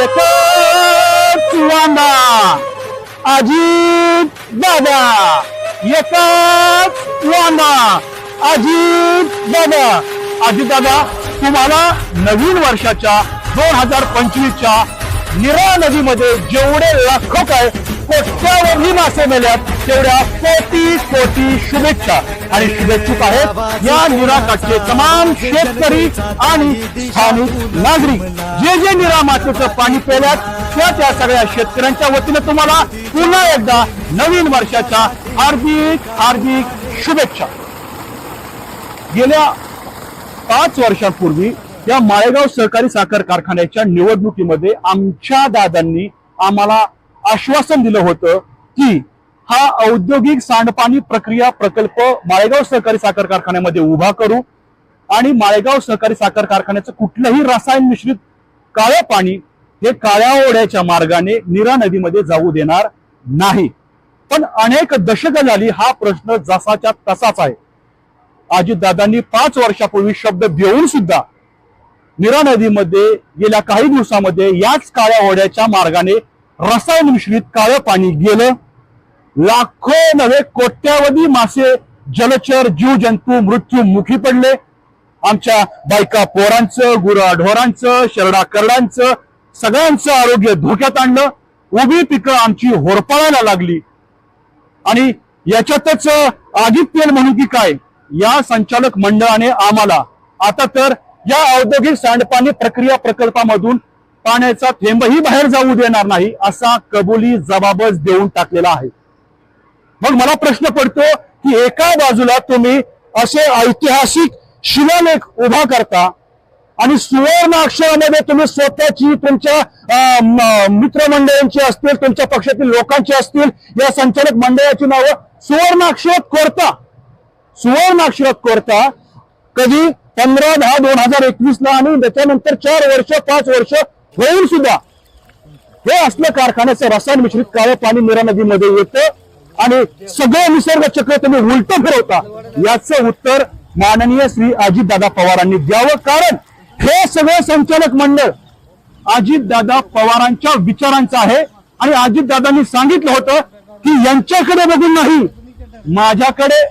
एकच वांदा. अजित दादा. एकच वांदा. अजित दादा. अजित दादा तुम्हाला नवीन वर्षाच्या दोन हजार पंचवीसच्या निरा नदीमध्ये जेवढे लाखो काय कोट्यावधी मासे मेल्यात तेवढ्या कोटी कोटी शुभेच्छा आणि शुभेच्छुक आहेत. या निराकाठचे तमाम शेतकरी आणि स्थानिक नागरिक. जे जे निरा मातेचं पाणी पेल्यात त्या त्या सगळ्या शेतकऱ्यांच्या वतीने तुम्हाला पुन्हा एकदा नवीन वर्षाच्या हार्दिक हार्दिक शुभेच्छा. गेल्या पाच वर्षांपूर्वी या माळेगाव सहकारी साखर कारखान्याच्या निवडणुकीमध्ये आमच्या दादांनी आम्हाला आश्वासन दिलं होतं की हा औद्योगिक सांडपाणी प्रक्रिया प्रकल्प माळेगाव सहकारी साखर कारखान्यामध्ये उभा करू आणि माळेगाव सहकारी साखर कारखान्याचं कुठलंही रसायन मिश्रित काळं पाणी हे काळ्या ओढ्याच्या मार्गाने नीरा नदीमध्ये जाऊ देणार नाही. पण अनेक दशकं झाली हा प्रश्न जसाच्या तसाच आहे. अजितदादांनी पाच वर्षापूर्वी शब्द देऊन सुद्धा नीरा नदीमध्ये गेल्या काही दिवसामध्ये याच काळ्या ओढ्याच्या मार्गाने रसायन मिश्रित काळं पाणी गेलं. लाखो नव्हे कोट्यावधी मासे जलचर जीवजंतू मृत्यू मुखी पडले. आमच्या बायका पोरांचं गुराढोरांचं शरडा करडांचं सगळ्यांचं आरोग्य धोक्यात आणलं. उभी पिकं आमची होरपळायला लागली. आणि याच्यातच आदित्यन म्हणू की काय या संचालक मंडळाने आम्हाला आता तर या औद्योगिक सांडपाणी प्रक्रिया प्रकल्पामधून पाण्याचा थेंबही बाहेर जाऊ देणार नाही असा कबुली जबाबच देऊन टाकलेला आहे. मग मला प्रश्न पडतो की एका बाजूला तुम्ही असे ऐतिहासिक शिलालेख उभा करता आणि सुवर्ण अक्षरामध्ये तुम्ही स्वतःची तुमच्या अं, मित्रमंडळींची असतील तुमच्या पक्षातील लोकांची असतील या संचालक मंडळाची नावं सुवर्ण अक्षरात कोरता. सुवर्ण अक्षरात कोरता. कधी? पंधरा दहा दोन हजार एकवीस ला आणि त्याच्यानंतर चार वर्ष पाच वर्ष होऊन सुद्धा. हे असलं कारखान्याचं रसायन मिश्रित काळे पाणी नीरा नदीमध्ये येतं. आणि सगळं निसर्ग चक्र तुम्ही उलट फिरवता. याचं उत्तर माननीय श्री अजितदादा पवारांनी द्यावं. कारण हे सगळं संचालक मंडळ अजितदादा पवारांच्या विचारांचं आहे. आणि अजितदादांनी सांगितलं होतं की यांच्याकडे बघून नाही माझ्याकडे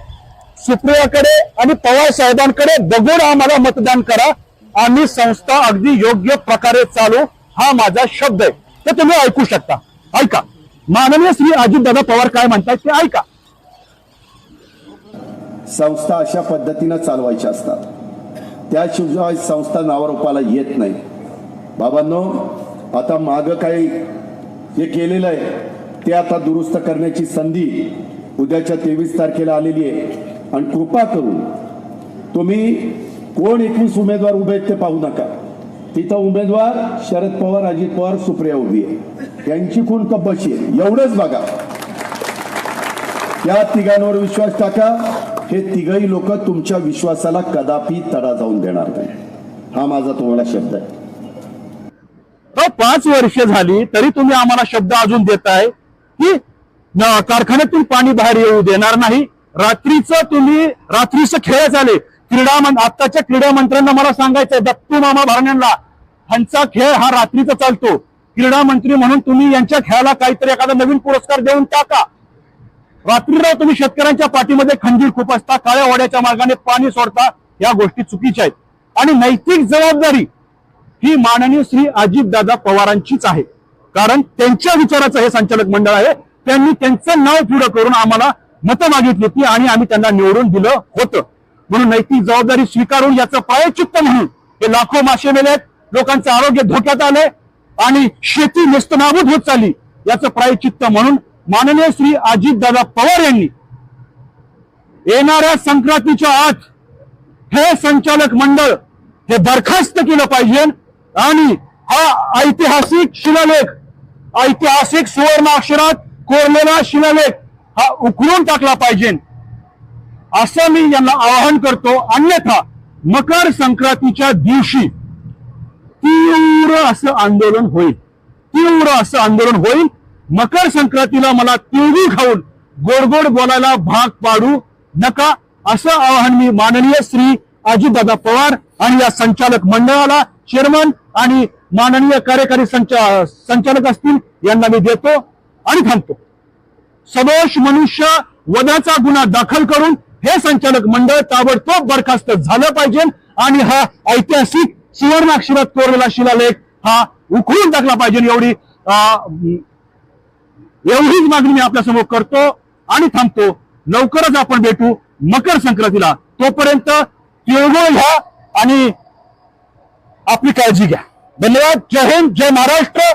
सुप्रियाकडे आणि पवार साहेबांकडे बघून आम्हाला मतदान करा. आम्ही संस्था अगदी योग्य प्रकारे चालू. हा माझा शब्द आहे. ते तुम्ही ऐकू शकता. ऐका. माननीय श्री अजितदादा पवार काय म्हणतात ते ऐका. संस्था अशा पद्धतीनं चालवायच्या असतात. त्याशिवाय संस्था नावारूपाला येत नाही. बाबांनो आता मागं काही जे केलेलं आहे ते आता दुरुस्त करण्याची संधी उद्याच्या तेवीस तारखेला आलेली आहे. आणि कृपा करून तुम्ही कोण एकवीस उमेदवार उभे आहेत ते पाहू नका. तिथं उमेदवार शरद पवार अजित पवार सुप्रिया उभी आहे. यांची खून कब्बशी आहे. एवढंच बघा. या तिघांवर विश्वास टाका. हे तिघही लोक तुमच्या विश्वासाला कदापि तडा जाऊन देणार नाही हा माझा तुम्हाला शब्द आहे. पाच वर्ष झाली तरी तुम्ही आम्हाला शब्द अजून देताय की कारखान्यातून पाणी बाहेर येऊ देणार नाही. रात्रीचं तुम्ही रात्रीचं खेळ झाले क्रीडा आत्ताच्या क्रीडा मंत्र्यांना मला सांगायचंय दत्तू मामा भरण्यांना ह्यांचा खेळ हा रात्रीचा चालतो. क्रीडा मंत्री म्हणून तुम्ही यांच्या खेळाला काहीतरी एखादा नवीन पुरस्कार देऊन टाका. रात्रीला तुम्ही शेतकऱ्यांच्या पाठीमध्ये खंजीर खुपसता काळ्या वाड्याच्या मार्गाने पाणी सोडता या गोष्टी चुकीच्या आहेत. आणि नैतिक जबाबदारी ही माननीय श्री अजितदादा पवारांचीच आहे. कारण त्यांच्या विचाराचं हे संचालक मंडळ आहे त्यांनी त्यांचं नाव पुढं करून आम्हाला मतं मागितली होती आणि आम्ही त्यांना निवडून दिलं होतं. म्हणून नैतिक जबाबदारी स्वीकारून याचं प्रायचित्त म्हणून हे लाखो मासे मेलेत लोकांचं आरोग्य धोक्यात आलंय आणि शेती नेस्तनाबूत होत चालली. याचं प्रायचित्त म्हणून माननीय श्री अजितदादा पवार यांनी येणाऱ्या संक्रांतीच्या आत हे संचालक मंडळ हे बरखास्त केलं पाहिजे आणि हा ऐतिहासिक शिलालेख ऐतिहासिक सुवर्ण अक्षरात कोरलेला शिलालेख हा उकळून टाकला पाहिजे. असं मी यांना आवाहन करतो. अन्यथा मकर संक्रांतीच्या दिवशी तीव्र असं आंदोलन होईल. तीव्र असं आंदोलन होईल. मकर संक्रांतीला मला तिळगुळ खाऊन गोड गोड बोलायला भाग पाडू नका. असं आवाहन मी माननीय श्री अजितदादा पवार आणि या संचालक मंडळाला चेअरमन आणि माननीय कार्यकारी संचा संचालक असतील यांना मी देतो आणि थांबतो. सदोष मनुष्य वधाचा गुन्हा दाखल करून हे संचालक मंडळ ताबडतोब बरखास्त झालं पाहिजे आणि हा ऐतिहासिक सुवर्णाक्षरात कोरलेला शिलालेख हा उखळून टाकला पाहिजे एवढी एवढीच मागणी मी आपल्यासमोर करतो आणि थांबतो. लवकरच आपण भेटू मकर संक्रांतीला. तोपर्यंत तिळगुळ घ्या आणि आपली काळजी घ्या. धन्यवाद. जय हिंद. जय महाराष्ट्र.